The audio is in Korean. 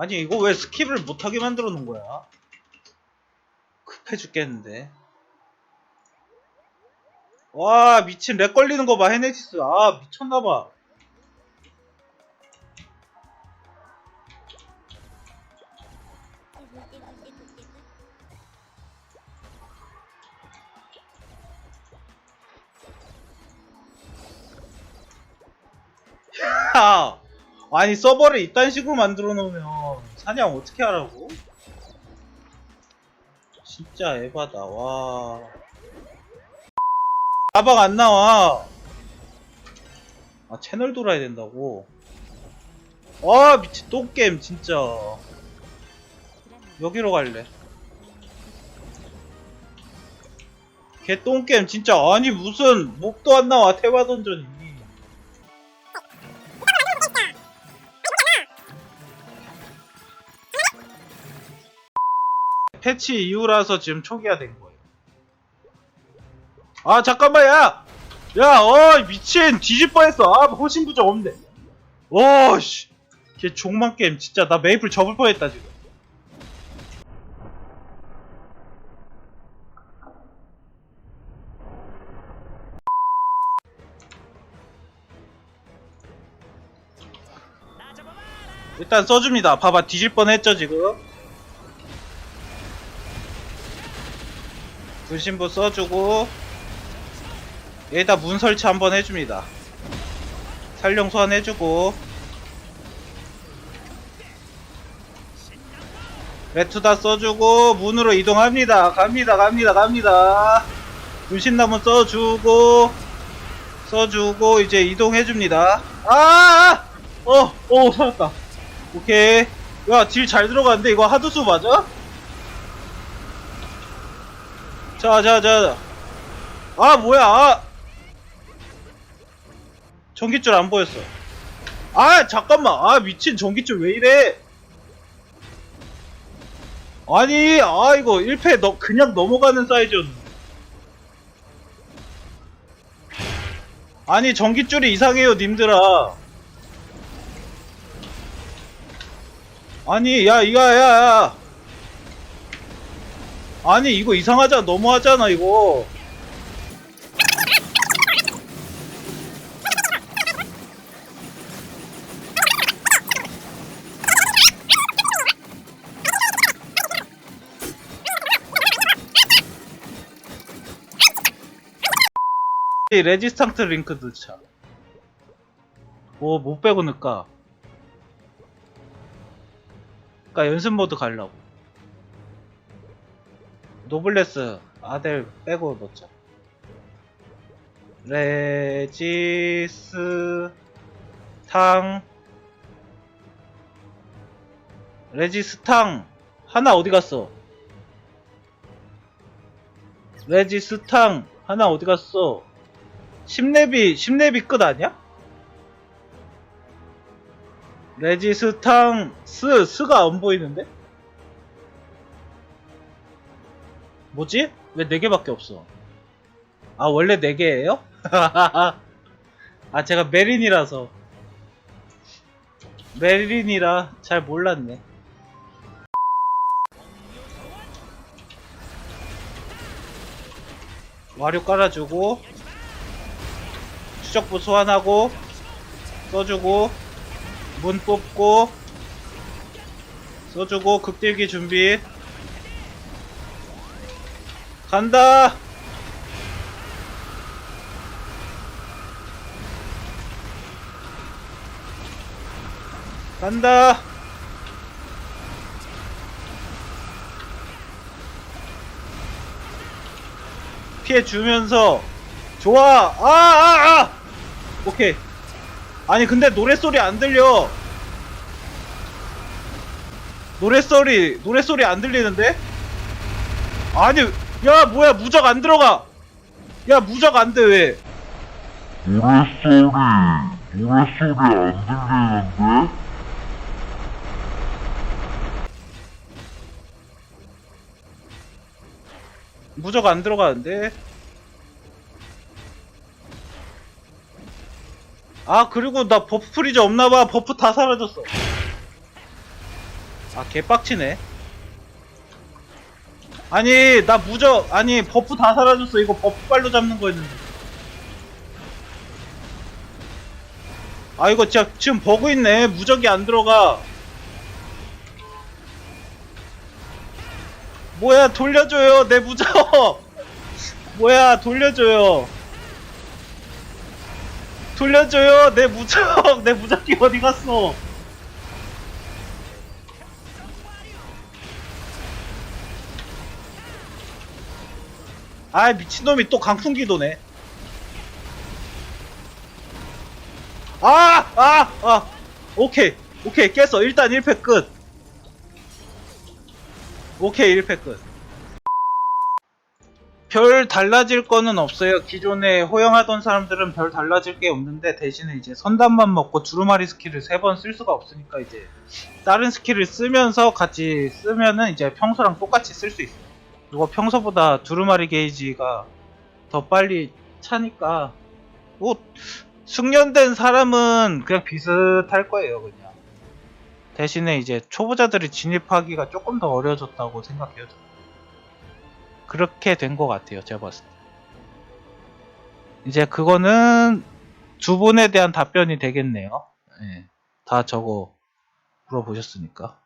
아니 이거 왜 스킵을 못하게 만들어 놓은 거야? 급해 죽겠는데. 와 미친 렉 걸리는 거 봐 헤네시스 아 미쳤나봐 야 아니 서버를 이딴 식으로 만들어 놓으면 사냥 어떻게 하라고? 진짜 에바다 와. 가방 안 나와. 아 채널 돌아야 된다고? 아 미친 똥게임 진짜. 여기로 갈래. 개 똥게임 진짜 아니 무슨 목도 안 나와 태화던전이 패치 이후라서 지금 초기화된 거예요. 아 잠깐만 야! 야, 어 미친 뒤질 뻔했어. 아 호신 부정 없네. 와 씨, 걔 종만 게임 진짜 나 메이플 접을 뻔했다 지금. 일단 써줍니다. 봐봐 뒤질 뻔했죠 지금. 분신부 써주고 얘다 문 설치 한번 해줍니다. 살령 소환 해주고 레투다 써주고 문으로 이동합니다. 갑니다, 갑니다, 갑니다. 분신나무 써주고 써주고 이제 이동해줍니다. 아! 아! 어, 어, 살았다. 오케이. 야, 딜 잘 들어갔는데 이거 하드수 맞아? 자, 자, 자. 아, 뭐야. 아. 전기줄 안 보였어. 아, 잠깐만. 아, 미친 전기줄 왜 이래? 아니, 아, 이거 1패 너, 그냥 넘어가는 사이즈였는데. 아니, 전기줄이 이상해요, 님들아. 아니, 야, 이거, 야, 야. 아니 이거 이상하잖아. 너무하잖아 이거. 이 레지스탕트 링크 넣자. 뭐못 빼고 넣을까? 그니까 연습 모드 가려고 노블레스 아델 빼고 넣자. 레지스 탕 레지스 탕 하나 어디 갔어? 레지스 탕 하나 어디 갔어? 10렙이 10렙이 끝 아니야? 레지스 탕 스 스가 안 보이는데? 뭐지? 왜 4개밖에 없어? 아, 원래 4개예요? 아, 제가 메린이라서. 메린이라 잘 몰랐네. 와류 깔아주고, 추적부 소환하고, 써주고, 문 뽑고, 써주고, 극딜기 준비. 간다. 간다. 피해 주면서 좋아. 아, 아, 아. 오케이. 아니 근데 노랫소리 안 들려. 노랫소리 노랫소리 안 들리는데? 아니 야 뭐야 무적 안 들어가 야 무적 안 돼 왜? 노랫소리, 노랫소리 안 들리는데? 무적 안 들어가는데? 아 그리고 나 버프 프리즈 없나봐 버프 다 사라졌어 아 개빡치네 아니 나 무적 아니 버프 다 사라졌어. 이거 버프 빨로 잡는 거였는데. 아 이거 진짜 지금 버그 있네. 무적이 안 들어가. 뭐야 돌려줘요 내 무적. 뭐야 돌려줘요. 돌려줘요 내 무적. 내 무적기 어디 갔어 아 미친놈이 또 강풍기 도네 아! 아! 아! 오케이 오케이 깼어 일단 1패 끝 오케이 1패 끝별 달라질 거는 없어요. 기존에 호영하던 사람들은 별 달라질 게 없는데 대신에 이제 선단만 먹고 두루마리 스킬을 세번쓸 수가 없으니까 이제 다른 스킬을 쓰면서 같이 쓰면은 이제 평소랑 똑같이 쓸 수 있어요. 그리고 평소보다 두루마리 게이지가 더 빨리 차니까 뭐 숙련된 사람은 그냥 비슷할 거예요, 그냥. 대신에 이제 초보자들이 진입하기가 조금 더 어려워졌다고 생각해요. 그렇게 된 것 같아요. 제가 봤을 때. 이제 그거는 두 분에 대한 답변이 되겠네요. 예. 다 저거 물어보셨으니까.